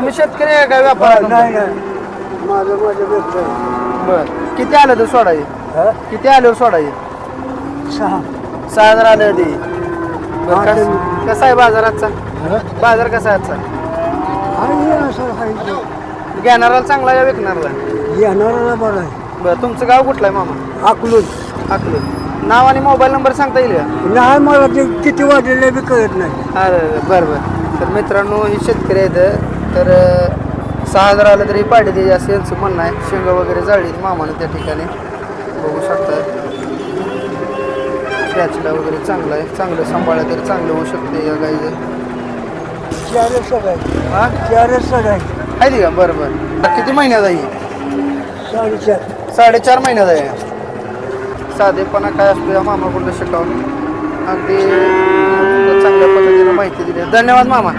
तुम्ही शेतकरी आहे का व्यापार? नाही माझं माझं व्यवसाय बर. किती आलं तर सोडाय हा? किती आल्यावर सोडाय सहा. सहा हजार आले ते बर हा, कस- आहे बाजार आजचा? हा? बाजार कसा आहे आजचा? आहे असं आहे. घेणाराला चांगला आहे का विकणाराला बरं आहे. बरं तुमचं गाव कुठलं आहे मामा? अकलून अकलून नाव आणि मोबाईल नंबर सांगता येईल का? नाही मला ते किती वाढलेले बी कळत नाही. अरे बरं बरं. तर मित्रांनो हे शेतकरी आहेत तर सहा हजार आलं तरी पाठी द्यायची असं यांचं म्हणणं आहे. शेंग वगैरे जाळली मामानं त्या ठिकाणी. बघू शकता. कॅचला वगैरे चांगलं आहे. चांगलं सांभाळलं तरी चांगलं होऊ शकते या गाईचं. चारच सग आहे हा? चारच सग आहे का? बरं बरं. किती महिन्यात आहे? साडेचार. साडेचार महिन्यात आहे. साधेपणा काय असतो या मामाकडून शिकावून अगदी चांगल्या पद्धतीने माहिती दिली. धन्यवाद मामा.